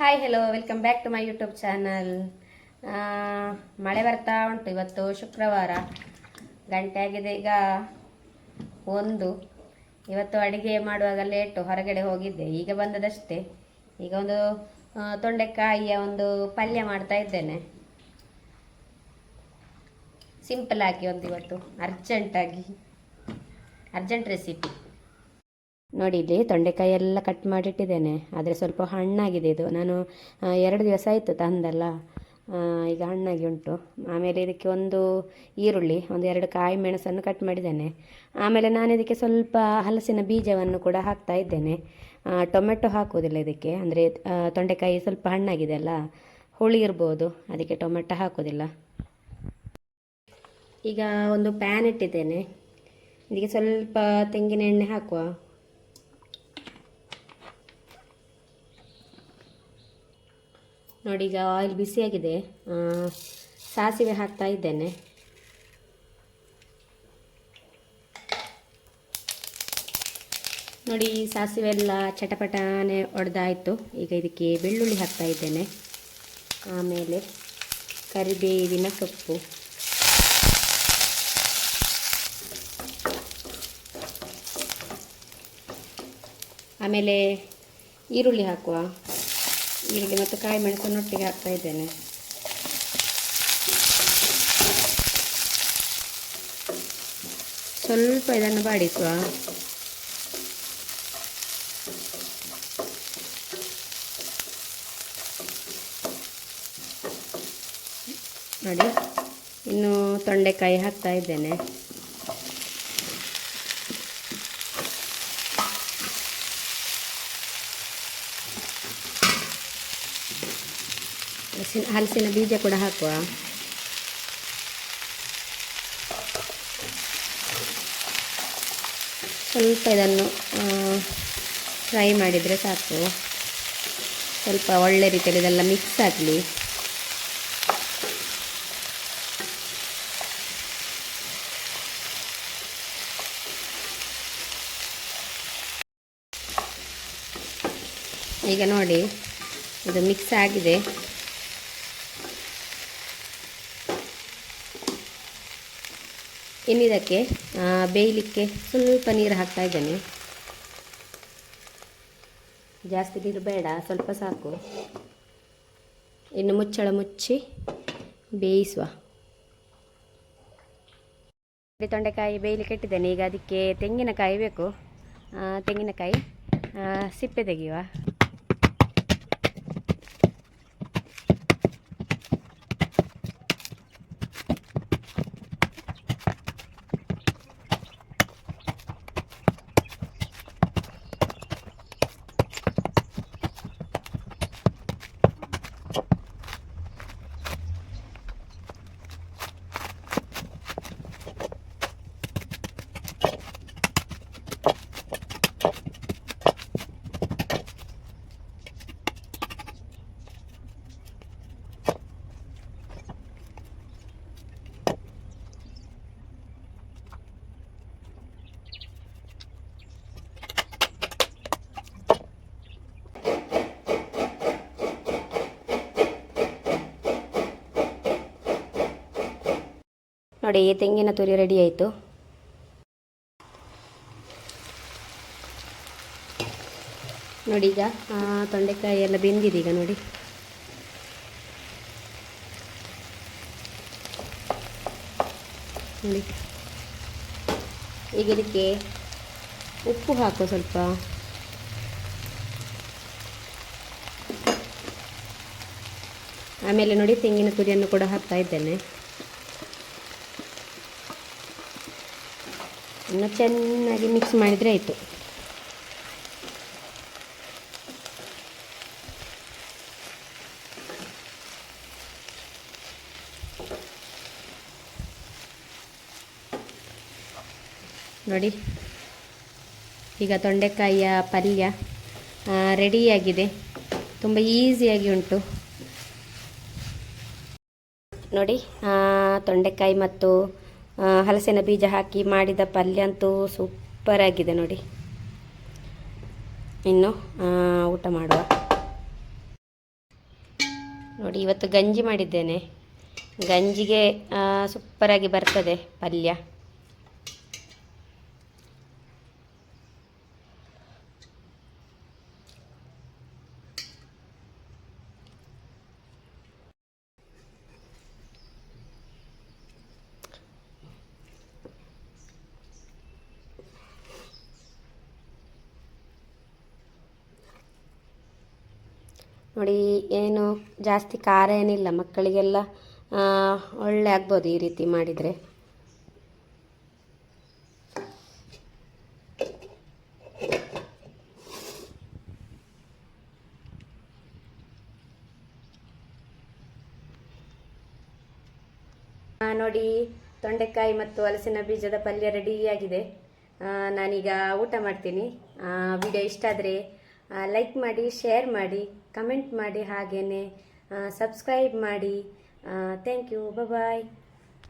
Hi hello welcome back to my YouTube channel ಮಳೆ ಬರ್ತಾ ಉಂಟು ಇವತ್ತು ಶುಕ್ರವಾರ. ಗಂಟೆ ಆಗಿದೆ ಈಗ ಒಂದು. ಇವತ್ತು ಅಡುಗೆ ಮಾಡುವಾಗ ಲೇಟು ಹೊರಗಡೆ ಹೋಗಿದ್ದೆ. ಈಗ ಬಂದದಷ್ಟೇ. ಈಗ ಒಂದು ತೊಂಡೆಕಾಯಿಯ ಒಂದು ಪಲ್ಯ ಮಾಡ್ತಾ ಇದ್ದೇನೆ. ಸಿಂಪಲ್ ಆಗಿ ಒಂದು ಇವತ್ತು. ಅರ್ಜೆಂಟಾಗಿ ಅರ್ಜೆಂಟ್ ರೆಸಿಪಿ ನೋಡಿ, ಇಲ್ಲಿ ತೊಂಡೆಕಾಯಿ ಎಲ್ಲ ಕಟ್ ಮಾಡಿಟ್ಟಿದ್ದೇನೆ. ಆದರೆ ಸ್ವಲ್ಪ ಹಣ್ಣಾಗಿದೆ ಇದು. ನಾನು ಎರಡು ದಿವಸ ಆಯಿತು ತಂದಲ್ಲ. ಈಗ ಹಣ್ಣಾಗಿ ಉಂಟು. ಆಮೇಲೆ ಇದಕ್ಕೆ ಒಂದು ಈರುಳ್ಳಿ, ಒಂದು ಎರಡು ಕಾಯಿ ಮೆಣಸನ್ನು ಕಟ್ ಮಾಡಿದ್ದೇನೆ. ಆಮೇಲೆ ನಾನು ಇದಕ್ಕೆ ಸ್ವಲ್ಪ ಹಲಸಿನ ಬೀಜವನ್ನು ಕೂಡ ಹಾಕ್ತಾ ಇದ್ದೇನೆ. ಟೊಮೆಟೊ ಹಾಕೋದಿಲ್ಲ ಇದಕ್ಕೆ. ಅಂದರೆ ತೊಂಡೆಕಾಯಿ ಸ್ವಲ್ಪ ಹಣ್ಣಾಗಿದೆ ಅಲ್ಲ, ಹುಳಿ ಇರ್ಬೋದು. ಅದಕ್ಕೆ ಟೊಮೆಟೊ ಹಾಕೋದಿಲ್ಲ ಈಗ ಒಂದು ಪ್ಯಾನ್ ಇಟ್ಟಿದ್ದೇನೆ. ಇದಕ್ಕೆ ಸ್ವಲ್ಪ ತೆಂಗಿನ ಎಣ್ಣೆ ಹಾಕುವ. ನೋಡಿ, ಈಗ ಆಯಿಲ್ ಬಿಸಿಯಾಗಿದೆ ಸಾಸಿವೆ ಹಾಕ್ತಾ ಇದ್ದೇನೆ. ನೋಡಿ ಸಾಸಿವೆ ಎಲ್ಲ ಚಟಪಟಾನೆ ಒಡೆದಾಯಿತು. ಈಗ ಇದಕ್ಕೆ ಬೆಳ್ಳುಳ್ಳಿ ಹಾಕ್ತಾ ಇದ್ದೇನೆ. ಆಮೇಲೆ ಕರಿಬೇವಿನ ಸೊಪ್ಪು. ಆಮೇಲೆ ಈರುಳ್ಳಿ ಹಾಕುವ. ಈರುಳ್ಳಿ ಮತ್ತು ಕಾಯಿ ಮೆಣಸನ್ನು ಒಟ್ಟಿಗೆ ಹಾಕ್ತಾ ಇದ್ದೇನೆ. ಸ್ವಲ್ಪ ಇದನ್ನು ಬಾಡಿಸುವ. ನೋಡಿ, ಇನ್ನು ತೊಂಡೆಕಾಯಿ ಹಾಕ್ತಾ ಇದ್ದೇನೆ. ಹಲಸಿನ ಹಲಸಿನ ಬೀಜ ಕೂಡ ಹಾಕುವ. ಸ್ವಲ್ಪ ಇದನ್ನು ಫ್ರೈ ಮಾಡಿದರೆ ಸಾಕು. ಸ್ವಲ್ಪ ಒಳ್ಳೆ ರೀತಿಯಲ್ಲಿ ಇದೆಲ್ಲ ಮಿಕ್ಸ್ ಆಗಲಿ. ಈಗ ನೋಡಿ, ಇದು ಮಿಕ್ಸ್ ಆಗಿದೆ. ಇನ್ನಿದಕ್ಕೆ ಬೇಯಲಿಕ್ಕೆ ಸ್ವಲ್ಪ ನೀರು ಹಾಕ್ತಾ ಇದ್ದೇನೆ. ಜಾಸ್ತಿ ನೀರು ಬೇಡ, ಸ್ವಲ್ಪ ಸಾಕು. ಇನ್ನು ಮುಚ್ಚಳ ಮುಚ್ಚಿ ಬೇಯಿಸುವ. ತೊಂಡೆಕಾಯಿ ಬೇಯಲಿಕ್ಕೆ ಇಟ್ಟಿದ್ದೇನೆ. ಈಗ ಅದಕ್ಕೆ ತೆಂಗಿನಕಾಯಿ ಬೇಕು. ತೆಂಗಿನಕಾಯಿ ಸಿಪ್ಪೆ ತೆಗೆಯುವ. ನೋಡಿ ತೆಂಗಿನ ತುರಿ ರೆಡಿ ಆಯಿತು. ನೋಡಿ ಈಗ ತೊಂಡೆಕಾಯಿ ಎಲ್ಲ ಬೆಂದಿದೆ ಈಗ ನೋಡಿ. ನೋಡಿ. ಈಗ ಇದಕ್ಕೆ ಉಪ್ಪು ಹಾಕು ಸ್ವಲ್ಪ. ಆಮೇಲೆ ನೋಡಿ, ತೆಂಗಿನ ತುರಿಯನ್ನು ಕೂಡ ಹಾಕ್ತಾ ಇದ್ದೇನೆ. ಇನ್ನು ಚೆನ್ನಾಗಿ ಮಿಕ್ಸ್ ಮಾಡಿದರೆ ಆಯಿತು. ನೋಡಿ, ಈಗ ತೊಂಡೆಕಾಯಿಯ ಪಲ್ಯ ರೆಡಿಯಾಗಿದೆ ತುಂಬ ಈಸಿಯಾಗಿ ಉಂಟು. ನೋಡಿ ತೊಂಡೆಕಾಯಿ ಮತ್ತು ಹಲಸಿನ ಬೀಜ ಹಾಕಿ ಮಾಡಿದ ಪಲ್ಯ ಅಂತೂ ಸೂಪರ್ ಆಗಿದೆ ನೋಡಿ. ಇನ್ನು ಊಟ ಮಾಡುವ. ನೋಡಿ, ಇವತ್ತು ಗಂಜಿ ಮಾಡಿದ್ದೇನೆ. ಗಂಜಿಗೆ ಸೂಪರಾಗಿ ಬರ್ತದೆ ಪಲ್ಯ. ನೋಡಿ, ಏನು ಜಾಸ್ತಿ ಖಾರ ಏನಿಲ್ಲ, ಮಕ್ಕಳಿಗೆಲ್ಲ ಒಳ್ಳೆ ಆಗ್ಬೋದು ಈ ರೀತಿ ಮಾಡಿದರೆ. ನೋಡಿ, ತೊಂಡೆಕಾಯಿ ಮತ್ತು ಹಲಸಿನ ಬೀಜದ ಪಲ್ಯ ರೆಡಿಯಾಗಿದೆ ನಾನೀಗ ಊಟ ಮಾಡ್ತೀನಿ. ವಿಡಿಯೋ ಇಷ್ಟ ಆದರೆ ಲೈಕ್ ಮಾಡಿ ಶೇರ್ ಮಾಡಿ ಕಮೆಂಟ್ ಮಾಡಿ ಹಾಗೇ ಸಬ್ಸ್ಕ್ರೈಬ್ ಮಾಡಿ. Thank you bye